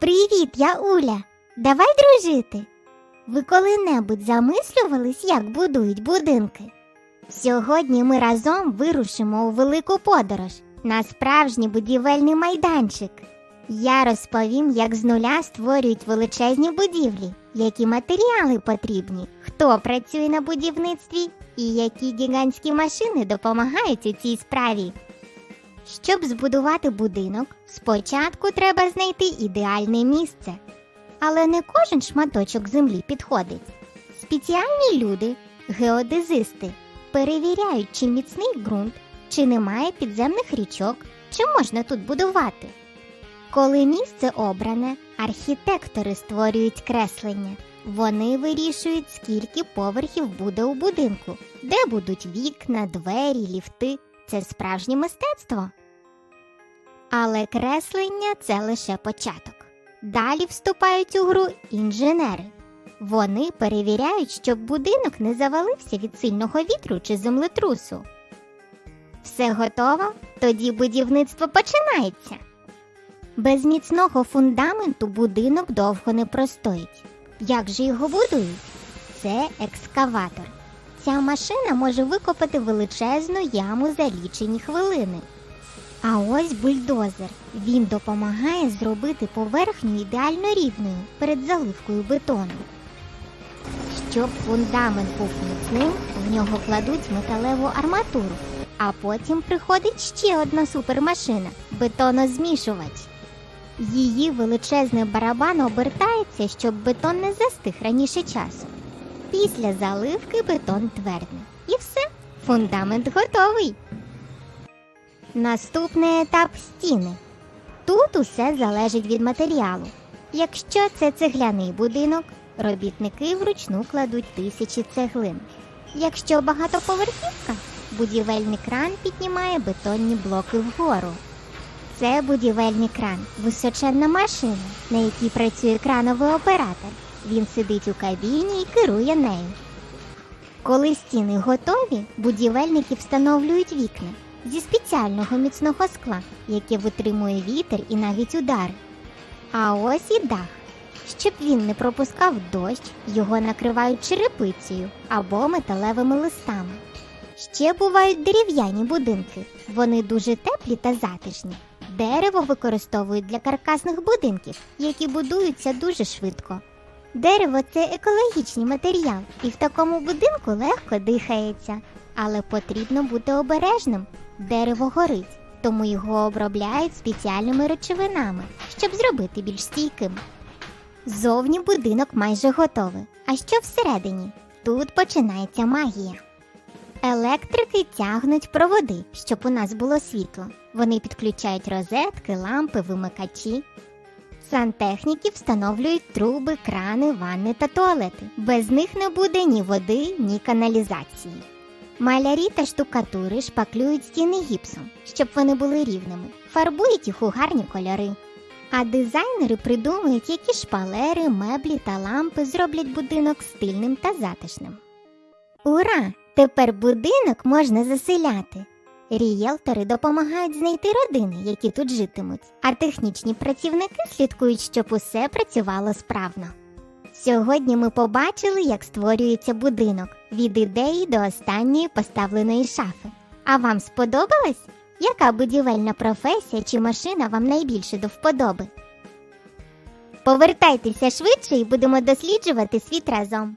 Привіт, я Уля. Давай дружити. Ви коли-небудь замислювались, як будують будинки? Сьогодні ми разом вирушимо у велику подорож на справжній будівельний майданчик. Я розповім, як з нуля створюють величезні будівлі, які матеріали потрібні, хто працює на будівництві і які гігантські машини допомагають у цій справі. Щоб збудувати будинок, спочатку треба знайти ідеальне місце. Але не кожен шматочок землі підходить. Спеціальні люди, геодезисти, перевіряють, чи міцний ґрунт, чи немає підземних річок, чи можна тут будувати. Коли місце обране, архітектори створюють креслення. Вони вирішують, скільки поверхів буде у будинку, де будуть вікна, двері, ліфти. Це справжнє мистецтво. Але креслення це лише початок. Далі вступають у гру інженери. Вони перевіряють, щоб будинок не завалився від сильного вітру чи землетрусу. Все готово? Тоді будівництво починається. Без міцного фундаменту будинок довго не простоїть. Як же його будують? Це екскаватор. Ця машина може викопати величезну яму за лічені хвилини. А ось бульдозер. Він допомагає зробити поверхню ідеально рівною перед заливкою бетону. Щоб фундамент був міцним, в нього кладуть металеву арматуру, а потім приходить ще одна супермашина бетонозмішувач. Її величезний барабан обертається, щоб бетон не застиг раніше часу. Після заливки бетон твердне. І все, фундамент готовий. Наступний етап стіни. Тут усе залежить від матеріалу. Якщо це цегляний будинок, робітники вручну кладуть тисячі цеглин. Якщо багатоповерхівка, будівельний кран піднімає бетонні блоки вгору. Це будівельний кран, височенна машина, на якій працює крановий оператор. Він сидить у кабіні і керує нею. Коли стіни готові, будівельники встановлюють вікна зі спеціального міцного скла, яке витримує вітер і навіть удари. А ось і дах. Щоб він не пропускав дощ, його накривають черепицею або металевими листами. Ще бувають дерев'яні будинки. Вони дуже теплі та затишні. Дерево використовують для каркасних будинків, які будуються дуже швидко. Дерево це екологічний матеріал, і в такому будинку легко дихається. Але потрібно бути обережним. Дерево горить, тому його обробляють спеціальними речовинами, щоб зробити більш стійким. Зовні будинок майже готовий. А що всередині? Тут починається магія. Електрики тягнуть проводи, щоб у нас було світло. Вони підключають розетки, лампи, вимикачі. Сантехніки встановлюють труби, крани, ванни та туалети. Без них не буде ні води, ні каналізації. Малярі та штукатури шпаклюють стіни гіпсом, щоб вони були рівними, фарбують їх у гарні кольори. А дизайнери придумують, які шпалери, меблі та лампи зроблять будинок стильним та затишним. Ура! Тепер будинок можна заселяти. Рієлтори допомагають знайти родини, які тут житимуть, а технічні працівники слідкують, щоб усе працювало справно. Сьогодні ми побачили, як створюється будинок від ідеї до останньої поставленої шафи. А вам сподобалось? Яка будівельна професія чи машина вам найбільше до вподоби? Повертайтеся швидше і будемо досліджувати світ разом.